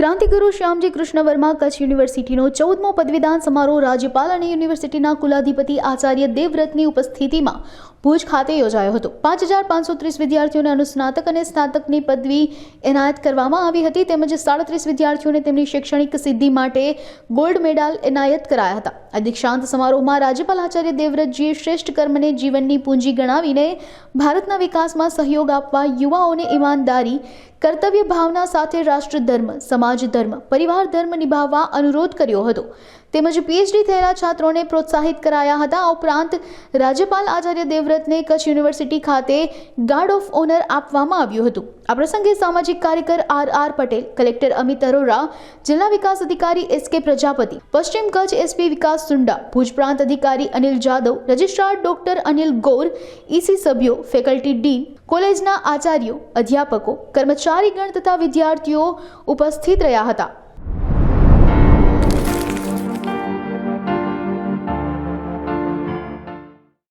ક્રાંતિગુરુ શ્યામજી કૃષ્ણ વર્મા કચ્છ યુનિવર્સિટીનો ચૌદમો પદવીદાન સમારોહ રાજ્યપાલ અને યુનિવર્સિટીના કુલાધિપતિ આચાર્ય દેવવ્રતની ઉપસ્થિતિમાં ભુજ ખાતે યોજાયો હતો. પાંચ હજાર પાંચસો ત્રીસ વિદ્યાર્થીઓને અનુસ્નાતક અને સ્નાતકની પદવી એનાયત કરવામાં આવી હતી. તેમજ સાડત્રીસ વિદ્યાર્થીઓને તેમની શૈક્ષણિક સિદ્ધિ માટે ગોલ્ડ મેડલ એનાયત કરાયા હતા. આ દીક્ષાંત સમારોહમાં રાજ્યપાલ આચાર્ય દેવવ્રતજીએ શ્રેષ્ઠ કર્મને જીવનની પૂંજી ગણાવીને ભારતના વિકાસમાં સહયોગ આપવા યુવાઓને ઈમાનદારી, કર્તવ્ય ભાવના સાથે રાષ્ટ્ર ધર્મ સમાજ ધર્મ પરિવાર ધર્મ નિભાવવા અનુરોધ કર્યો હતો. તેમજ પીએચડી થયેલા છાત્રોને પ્રોત્સાહિત કરાયા હતા. ઉપરાંત રાજ્યપાલ આચાર્ય દેવવ્રતને કચ્છ યુનિવર્સિટી ખાતે ગાર્ડ ઓફ ઓનર આપવામાં આવ્યું હતું. આ પ્રસંગે સામાજિક કાર્યકર R R Patel, collector Amit Arora, જિલ્લા વિકાસ અધિકારી એસ કે પ્રજાપતિ, પશ્ચિમ કચ્છ એસપી વિકાસ સુંડા, ભુજ પ્રાંત અધિકારી Anil Jadav, registrar doctor Anil Gor EC સભ્યો, ફેકલ્ટી ડીન, કોલેજના આચાર્યો, અધ્યાપકો, કર્મચારીગણ તથા વિદ્યાર્થીઓ ઉપસ્થિત રહ્યા હતા.